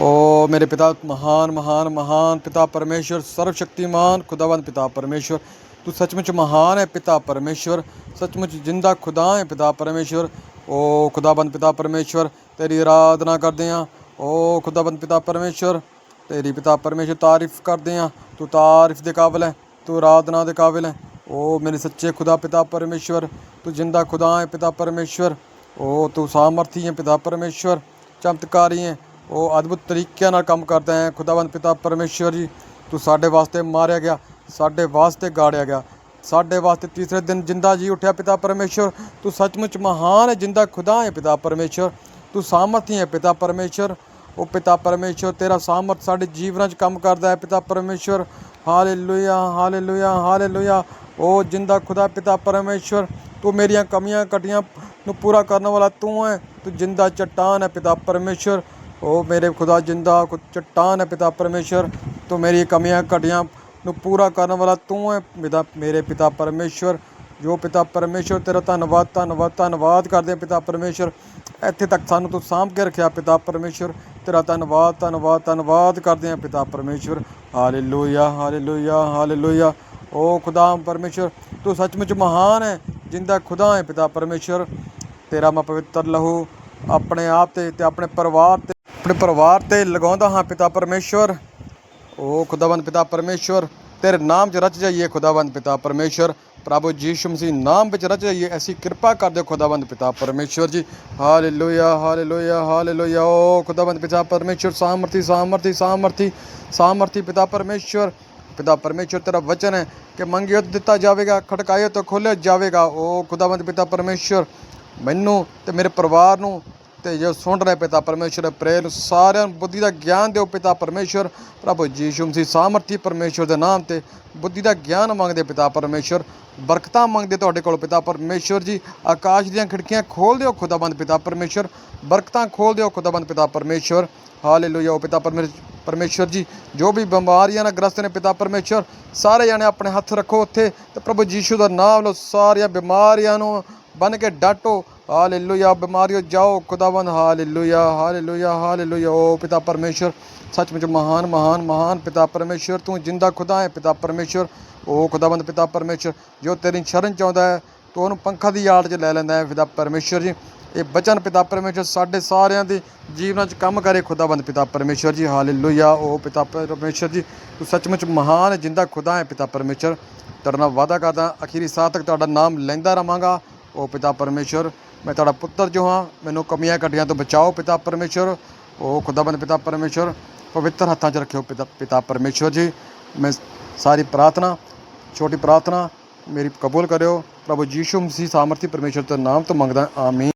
ਓ ਮੇਰੇ ਪਿਤਾ ਮਹਾਨ ਮਹਾਨ ਮਹਾਨ ਪਿਤਾ ਪਰਮੇਸ਼ਵਰ ਸਰਵ ਸ਼ਕਤੀਮਾਨ ਖੁਦਾਵੰਦ ਪਿਤਾ ਪਰਮੇਸ਼ਵਰ ਤੂੰ ਸੱਚਮੁੱਚ ਮਹਾਨ ਹੈ ਪਿਤਾ ਪਰਮੇਸ਼ਵਰ ਸੱਚਮੁੱਚ ਜਿੰਦਾ ਖੁਦਾ ਹੈ ਪਿਤਾ ਪਰਮੇਸ਼ਵਰ ਓ ਖੁਦਾਵੰਦ ਪਿਤਾ ਪਰਮੇਸ਼ਵਰ ਤੇਰੀ ਆਰਾਧਨਾ ਕਰਦੇ ਹਾਂ ਓ ਖੁਦਾਵੰਦ ਪਿਤਾ ਪਰਮੇਸ਼ਵਰ ਤੇਰੀ ਪਿਤਾ ਪਰਮੇਸ਼ਵਰ ਤਾਰੀਫ ਕਰਦੇ ਹਾਂ ਤੂੰ ਤਾਰੀਫ ਦੇ ਕਾਬਿਲ ਹੈ ਤੂੰ ਆਰਾਧਨਾ ਦੇ ਕਾਬਿਲ ਹੈ ਓ ਮੇਰੇ ਸੱਚੇ ਖੁਦਾ ਪਿਤਾ ਪਰਮੇਸ਼ਵਰ ਤੂੰ ਜਿੰਦਾ ਖੁਦਾ ਹੈ ਪਿਤਾ ਪਰਮੇਸ਼ਵਰ ਓ ਤੂੰ ਸਾਮਰਥੀ ਹੈ ਪਿਤਾ ਪਰਮੇਸ਼ਵਰ ਚਮਤਕਾਰੀ ਹੈ ਉਹ ਅਦਭੁਤ ਤਰੀਕਿਆਂ ਨਾਲ ਕੰਮ ਕਰਦਾ ਹੈ ਖੁਦਾਵੰਦ ਪਿਤਾ ਪਰਮੇਸ਼ਵਰ ਜੀ, ਤੂੰ ਸਾਡੇ ਵਾਸਤੇ ਮਾਰਿਆ ਗਿਆ, ਸਾਡੇ ਵਾਸਤੇ ਗਾੜਿਆ ਗਿਆ, ਸਾਡੇ ਵਾਸਤੇ ਤੀਸਰੇ ਦਿਨ ਜਿੰਦਾ ਜੀ ਉੱਠਿਆ ਪਿਤਾ ਪਰਮੇਸ਼ਵਰ। ਤੂੰ ਸੱਚਮੁੱਚ ਮਹਾਨ ਹੈ, ਜਿੰਦਾ ਖੁਦਾ ਹੈ ਪਿਤਾ ਪਰਮੇਸ਼ਵਰ। ਤੂੰ ਸਾਮਰਥੀ ਹੈ ਪਿਤਾ ਪਰਮੇਸ਼ਵਰ। ਉਹ ਪਿਤਾ ਪਰਮੇਸ਼ਵਰ, ਤੇਰਾ ਸਾਮਰਥ ਸਾਡੇ ਜੀਵਨਾਂ 'ਚ ਕੰਮ ਕਰਦਾ ਹੈ ਪਿਤਾ ਪਰਮੇਸ਼ਵਰ। Hallelujah hallelujah hallelujah. ਉਹ ਜਿੰਦਾ ਖੁਦਾ ਪਿਤਾ ਪਰਮੇਸ਼ਵਰ, ਤੂੰ ਮੇਰੀਆਂ ਕਮੀਆਂ ਕਟੀਆਂ ਨੂੰ ਪੂਰਾ ਕਰਨ ਵਾਲਾ ਤੂੰ ਹੈ। ਤੂੰ ਜਿੰਦਾ ਚਟਾਨ ਹੈ ਪਿਤਾ ਪਰਮੇਸ਼ਵਰ। ਉਹ ਮੇਰੇ ਖੁਦਾ ਜਿੰਦਾ ਖੁ- ਚਟਾਨ ਹੈ ਪਿਤਾ ਪਰਮੇਸ਼ਵਰ, ਤੂੰ ਮੇਰੀ ਕਮੀਆਂ ਘਟੀਆਂ ਨੂੰ ਪੂਰਾ ਕਰਨ ਵਾਲਾ ਤੂੰ ਹੈ ਮੇਰਾ ਮੇਰੇ ਪਿਤਾ ਪਰਮੇਸ਼ਵਰ। ਜੋ ਪਿਤਾ ਪਰਮੇਸ਼ਵਰ, ਤੇਰਾ ਧੰਨਵਾਦ ਧੰਨਵਾਦ ਧੰਨਵਾਦ ਕਰਦੇ ਹਾਂ ਪਿਤਾ ਪਰਮੇਸ਼ਵਰ। ਇੱਥੇ ਤੱਕ ਸਾਨੂੰ ਤੂੰ ਸਾਂਭ ਕੇ ਰੱਖਿਆ ਪਿਤਾ ਪਰਮੇਸ਼ਵਰ। ਤੇਰਾ ਧੰਨਵਾਦ ਧੰਨਵਾਦ ਧੰਨਵਾਦ ਕਰਦੇ ਹਾਂ ਪਿਤਾ ਪਰਮੇਸ਼ਵਰ। Hallelujah hallelujah hallelujah. ਓ ਖੁਦਾ ਪਰਮੇਸ਼ਵਰ, ਤੂੰ ਸੱਚਮੁੱਚ ਮਹਾਨ ਹੈ, ਜਿੰਦਾ ਖੁਦਾ ਹੈ ਪਿਤਾ ਪਰਮੇਸ਼ਵਰ। ਤੇਰਾ ਮੈਂ ਪਵਿੱਤਰ ਲਹੂ ਆਪਣੇ ਆਪ ਤੇ ਤੇ ਆਪਣੇ ਪਰਿਵਾਰ ਤੇ ਆਪਣੇ ਪਰਿਵਾਰ ਤੇ ਲਗਾਉਂਦਾ ਹਾਂ ਪਿਤਾ ਪਰਮੇਸ਼ਵਰ। ਓ ਖੁਦਾਵੰਦ ਪਿਤਾ ਪਰਮੇਸ਼ਵਰ, ਤੇਰੇ ਨਾਮ 'ਚ ਰਚ ਜਾਈਏ ਖੁਦਾਵੰਦ ਪਿਤਾ ਪਰਮੇਸ਼ਵਰ। ਪ੍ਰਭੂ ਯੀਸ਼ੂ ਮਸੀਹ ਨਾਮ ਵਿੱਚ ਰਚ ਜਾਈਏ, ਐਸੀ ਕਿਰਪਾ ਕਰ ਦਿਓ ਖੁਦਾਵੰਦ ਪਿਤਾ ਪਰਮੇਸ਼ਵਰ ਜੀ। Hallelujah hallelujah hallelujah. ਓ ਖੁਦਾਵੰਦ ਪਿਤਾ ਪਰਮੇਸ਼ਵਰ, ਸਾਮਰਥੀ ਸਾਮਰਥੀ ਸਾਮਰਥੀ ਸਾਮਰਥੀ ਪਿਤਾ ਪਰਮੇਸ਼ਵਰ। ਪਿਤਾ ਪਰਮੇਸ਼ਵਰ, ਤੇਰਾ ਵਚਨ ਹੈ ਕਿ ਮੰਗਿਓ ਤਾਂ ਦਿੱਤਾ ਜਾਵੇਗਾ ਖੜਕਾਇਓ ਤਾਂ ਖੋਲ੍ਹਿਆ ਜਾਵੇਗਾ। ਓ ਖੁਦਾਵੰਦ ਪਿਤਾ ਪਰਮੇਸ਼ਵਰ, ਮੈਨੂੰ ਤੇ ਮੇਰੇ ਪਰਿਵਾਰ ਨੂੰ ਤੇ ਜੋ ਸੁਣ ਰਹੇ ਪਿਤਾ ਪਰਮੇਸ਼ਵਰ ਪ੍ਰੇਰ ਸਾਰਿਆਂ ਨੂੰ ਬੁੱਧੀ ਦਾ ਗਿਆਨ ਦਿਓ ਪਿਤਾ ਪਰਮੇਸ਼ਵਰ। ਪ੍ਰਭੂ ਯੀਸ਼ੂ ਮਸੀਹ ਸਾਮਰਥੀ ਪਰਮੇਸ਼ਵਰ ਦੇ ਨਾਮ ਤੇ ਬੁੱਧੀ ਦਾ ਗਿਆਨ ਮੰਗਦੇ ਪਿਤਾ ਪਰਮੇਸ਼ਵਰ। ਬਰਕਤਾਂ ਮੰਗਦੇ ਤੁਹਾਡੇ ਕੋਲ ਪਿਤਾ ਪਰਮੇਸ਼ਵਰ ਜੀ। ਆਕਾਸ਼ ਦੀਆਂ ਖਿੜਕੀਆਂ ਖੋਲ ਦਿਓ ਖੁਦਾਬੰਦ ਪਿਤਾ ਪਰਮੇਸ਼ਵਰ। ਬਰਕਤਾਂ ਖੋਲ ਦਿਓ ਖੁਦਾਬੰਦ ਪਿਤਾ ਪਰਮੇਸ਼ਵਰ। ਹਾਲੇਲੂਇਆ ਓ ਪਿਤਾ ਪਰਮੇਸ਼- ਪਰਮੇਸ਼ਵਰ ਜੀ। ਜੋ ਵੀ ਬਿਮਾਰੀਆਂ ਨਾਲ ਗ੍ਰਸਤ ਨੇ ਪਿਤਾ ਪਰਮੇਸ਼ਵਰ, ਸਾਰੇ ਜਾਣੇ ਆਪਣੇ ਹੱਥ ਰੱਖੋ ਉੱਥੇ ਤੇ ਪ੍ਰਭੂ ਯੀਸ਼ੂ ਦਾ ਨਾਮ ਲਓ। ਸਾਰੀਆਂ ਬਿਮਾਰੀਆਂ ਨੂੰ ਬਨ ਕੇ ਡਾਟੋ। ਹਾਲੇਲੂਇਆ, ਬਿਮਾਰੀਓ ਜਾਓ, ਖੁਦਾਵੰਦ, ਹਾਲੇਲੂਇਆ ਹਾਲੇਲੂਇਆ ਹਾਲੇਲੂਇਆ। ਓ ਪਿਤਾ ਪਰਮੇਸ਼ਵਰ, ਸੱਚਮੁੱਚ ਮਹਾਨ ਮਹਾਨ ਮਹਾਨ ਪਿਤਾ ਪਰਮੇਸ਼ਵਰ, ਤੂੰ ਜਿੰਦਾ ਖੁਦਾ ਹੈ ਪਿਤਾ ਪਰਮੇਸ਼ਵਰ। ਉਹ ਖੁਦਾਵੰਦ ਪਿਤਾ ਪਰਮੇਸ਼ਵਰ, ਜੋ ਤੇਰੀ ਸ਼ਰਨ 'ਚ ਆਉਂਦਾ ਹੈ, ਤੂੰ ਉਹਨੂੰ ਪੰਖਾਂ ਦੀ ਆੜ 'ਚ ਲੈ ਲੈਂਦਾ ਹੈ ਪਿਤਾ ਪਰਮੇਸ਼ਵਰ ਜੀ। ਇਹ ਬਚਨ ਪਿਤਾ ਪਰਮੇਸ਼ਵਰ, ਸਾਡੇ ਸਾਰਿਆਂ ਦੇ ਜੀਵਨਾਂ 'ਚ ਕੰਮ ਕਰੇ ਖੁਦਾਵੰਦ ਪਿਤਾ ਪਰਮੇਸ਼ਵਰ ਜੀ। ਹਾਲੇਲੂਇਆ ਉਹ ਪਿਤਾ ਪਰਮੇਸ਼ਵਰ ਜੀ, ਤੂੰ ਸੱਚਮੁੱਚ ਮਹਾਨ, ਜਿੰਦਾ ਖੁਦਾ ਹੈ ਪਿਤਾ ਪਰਮੇਸ਼ਵਰ। ਤੇਰੇ ਨਾਲ ਵਾਅਦਾ ਕਰਦਾ, ਅਖੀਰੀ ਸਾਹ ਤੱਕ ਤੁਹਾਡਾ ਨਾਮ ਲੈਂਦਾ ਰਵਾਂਗਾ ਉਹ ਪਿਤਾ ਪਰਮੇਸ਼ਵਰ ਮੈਂ ਤੁਹਾਡਾ ਪੁੱਤਰ ਜੋ ਹਾਂ, ਮੈਨੂੰ ਕਮੀਆਂ ਘਟੀਆਂ ਤੋਂ ਬਚਾਓ ਪਿਤਾ ਪਰਮੇਸ਼ਵਰ ਉਹ ਖੁਦਾਬੰਦ ਪਿਤਾ ਪਰਮੇਸ਼ਵਰ ਪਵਿੱਤਰ ਹੱਥਾਂ 'ਚ ਰੱਖਿਓ ਪਿਤਾ ਪਿਤਾ ਪਰਮੇਸ਼ਵਰ ਜੀ। ਮੈਂ ਸਾਰੀ ਪ੍ਰਾਰਥਨਾ, ਛੋਟੀ ਪ੍ਰਾਰਥਨਾ ਮੇਰੀ ਕਬੂਲ ਕਰਿਓ। ਪ੍ਰਭੂ ਯੀਸ਼ੂ ਮਸੀਹ ਸਾਮਰਥੀ ਪਰਮੇਸ਼ਵਰ ਦੇ ਨਾਮ ਤੋਂ ਮੰਗਦਾ, ਆਮੀਨ।